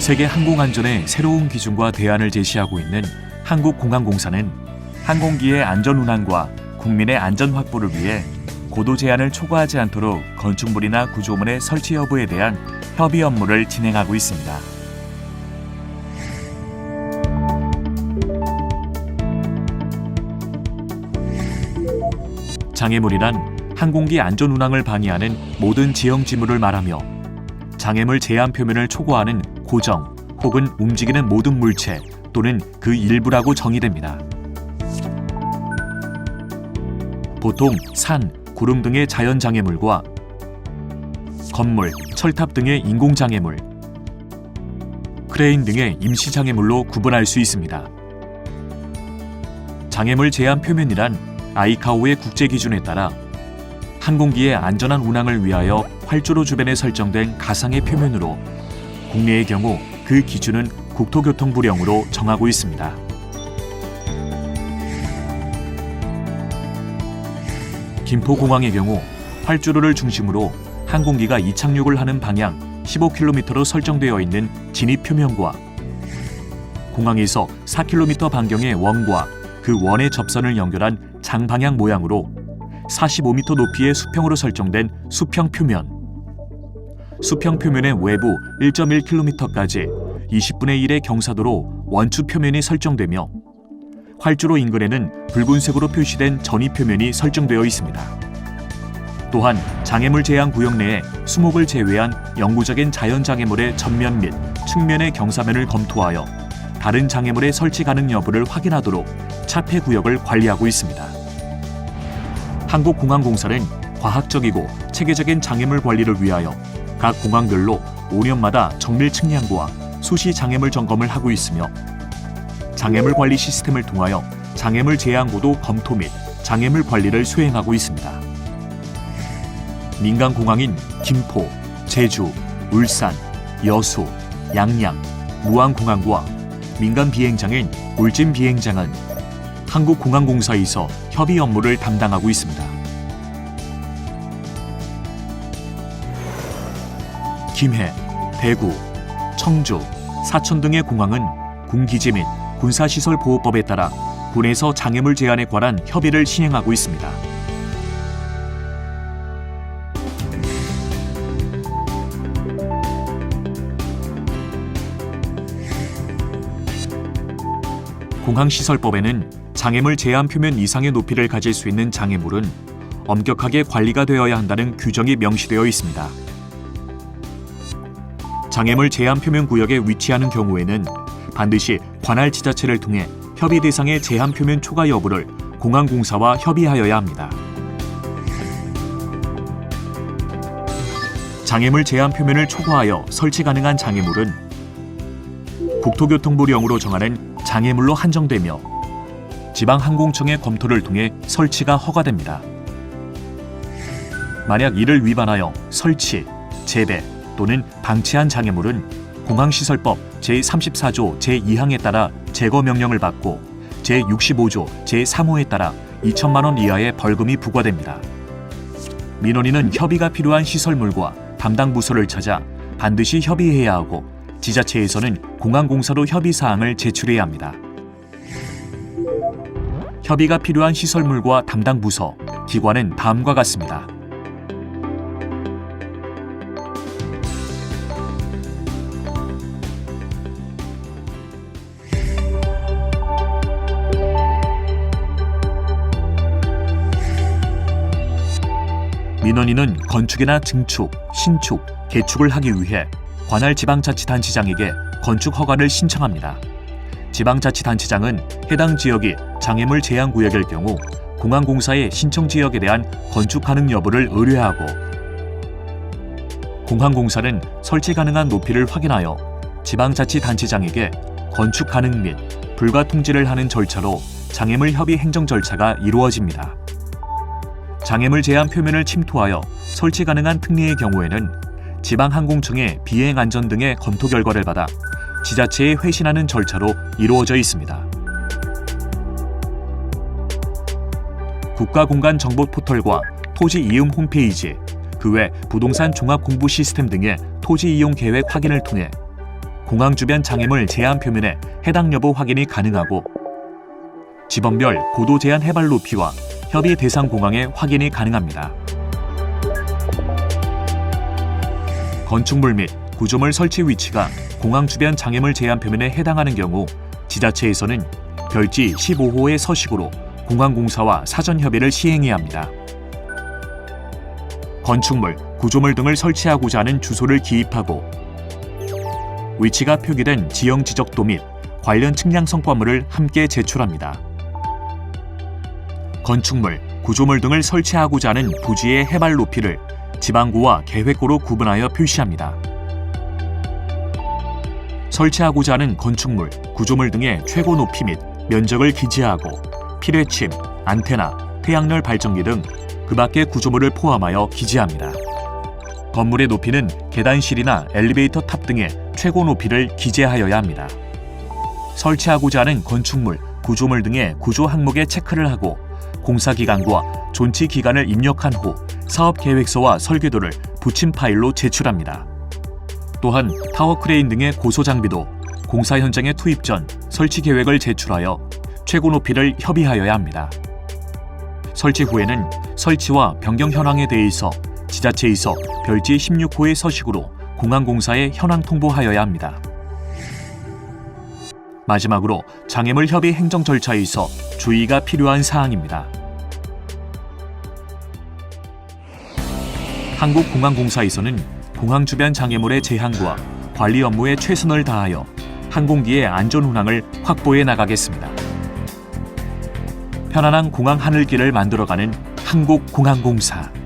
세계 항공안전의 새로운 기준과 대안을 제시하고 있는 한국공항공사는 항공기의 안전 운항과 국민의 안전 확보를 위해 고도 제한을 초과하지 않도록 건축물이나 구조물의 설치 여부에 대한 협의 업무를 진행하고 있습니다. 장애물이란 항공기 안전 운항을 방해하는 모든 지형 지물을 말하며 장애물 제한 표면을 초과하는 고정 혹은 움직이는 모든 물체 또는 그 일부라고 정의됩니다. 보통 산, 구름 등의 자연 장애물과 건물, 철탑 등의 인공 장애물, 크레인 등의 임시 장애물로 구분할 수 있습니다. 장애물 제한 표면이란 아이카오의 국제 기준에 따라 항공기의 안전한 운항을 위하여 활주로 주변에 설정된 가상의 표면으로 국내의 경우 그 기준은 국토교통부령으로 정하고 있습니다. 김포공항의 경우 활주로를 중심으로 항공기가 이착륙을 하는 방향 15km로 설정되어 있는 진입 표면과 공항에서 4km 반경의 원과 그 원의 접선을 연결한 장방향 모양으로 45m 높이의 수평으로 설정된 수평 표면 수평 표면의 외부 1.1km까지 20분의 1의 경사도로 원추 표면이 설정되며 활주로 인근에는 붉은색으로 표시된 전이 표면이 설정되어 있습니다. 또한 장애물 제한 구역 내에 수목을 제외한 영구적인 자연 장애물의 전면 및 측면의 경사면을 검토하여 다른 장애물의 설치 가능 여부를 확인하도록 차폐 구역을 관리하고 있습니다. 한국공항공사는 과학적이고 체계적인 장애물 관리를 위하여 각 공항별로 5년마다 정밀 측량과 수시 장애물 점검을 하고 있으며 장애물 관리 시스템을 통하여 장애물 제한 고도 검토 및 장애물 관리를 수행하고 있습니다. 민간 공항인 김포, 제주, 울산, 여수, 양양, 무안공항과 민간 비행장인 울진 비행장은 한국공항공사에서 협의 업무를 담당하고 있습니다. 김해, 대구, 청주, 사천 등의 공항은 군기지 및 군사시설 보호법에 따라 군에서 장애물 제한에 관한 협의를 시행하고 있습니다. 공항시설법에는 장애물 제한 표면 이상의 높이를 가질 수 있는 장애물은 엄격하게 관리가 되어야 한다는 규정이 명시되어 있습니다. 장애물 제한 표면 구역에 위치하는 경우에는 반드시 관할 지자체를 통해 협의 대상의 제한 표면 초과 여부를 공항공사와 협의하여야 합니다. 장애물 제한 표면을 초과하여 설치 가능한 장애물은 국토교통부령으로 정하는 장애물로 한정되며 지방항공청의 검토를 통해 설치가 허가됩니다. 만약 이를 위반하여 설치, 재배 또는 방치한 장애물은 공항시설법 제34조 제2항에 따라 제거 명령을 받고 제65조 제3호에 따라 2천만 원 이하의 벌금이 부과됩니다. 민원인은 협의가 필요한 시설물과 담당 부서를 찾아 반드시 협의해야 하고 지자체에서는 공항공사로 협의 사항을 제출해야 합니다. 협의가 필요한 시설물과 담당 부서, 기관은 다음과 같습니다. 민원인은 건축이나 증축, 신축, 개축을 하기 위해 관할 지방자치단체장에게 건축 허가를 신청합니다. 지방자치단체장은 해당 지역이 장애물 제한 구역일 경우 공항공사의 신청 지역에 대한 건축 가능 여부를 의뢰하고 공항공사는 설치 가능한 높이를 확인하여 지방자치단체장에게 건축 가능 및 불가 통지를 하는 절차로 장애물 협의 행정 절차가 이루어집니다. 장애물 제한 표면을 침투하여 설치 가능한 특례의 경우에는 지방항공청의 비행 안전 등의 검토 결과를 받아 지자체에 회신하는 절차로 이루어져 있습니다. 국가공간정보 포털과 토지 이용 홈페이지, 그 외 부동산 종합 공부 시스템 등의 토지 이용 계획 확인을 통해 공항 주변 장애물 제한 표면에 해당 여부 확인이 가능하고 지번별 고도 제한 해발 높이와 협의 대상 공항의 확인이 가능합니다. 건축물 및 구조물 설치 위치가 공항 주변 장애물 제한 표면에 해당하는 경우 지자체에서는 별지 15호의 서식으로 공항공사와 사전 협의를 시행해야 합니다. 건축물, 구조물 등을 설치하고자 하는 주소를 기입하고 위치가 표기된 지형 지적도 및 관련 측량 성과물을 함께 제출합니다. 건축물, 구조물 등을 설치하고자 하는 부지의 해발 높이를 지방고와 계획고로 구분하여 표시합니다. 설치하고자 하는 건축물, 구조물 등의 최고 높이 및 면적을 기재하고 필요침, 안테나, 태양열 발전기 등 그 밖의 구조물을 포함하여 기재합니다. 건물의 높이는 계단실이나 엘리베이터 탑 등의 최고 높이를 기재하여야 합니다. 설치하고자 하는 건축물, 구조물 등의 구조 항목에 체크를 하고 공사 기간과 존치 기간을 입력한 후 사업 계획서와 설계도를 붙임 파일로 제출합니다. 또한 타워 크레인 등의 고소 장비도 공사 현장에 투입 전 설치 계획을 제출하여 최고 높이를 협의하여야 합니다. 설치 후에는 설치와 변경 현황에 대해서 지자체에서 별지 16호의 서식으로 공항공사에 현황 통보하여야 합니다. 마지막으로 장애물 협의 행정 절차에서 주의가 필요한 사항입니다. 한국공항공사에서는 공항 주변 장애물의 제한과 관리 업무에 최선을 다하여 항공기의 안전 운항을 확보해 나가겠습니다. 편안한 공항 하늘길을 만들어가는 한국공항공사.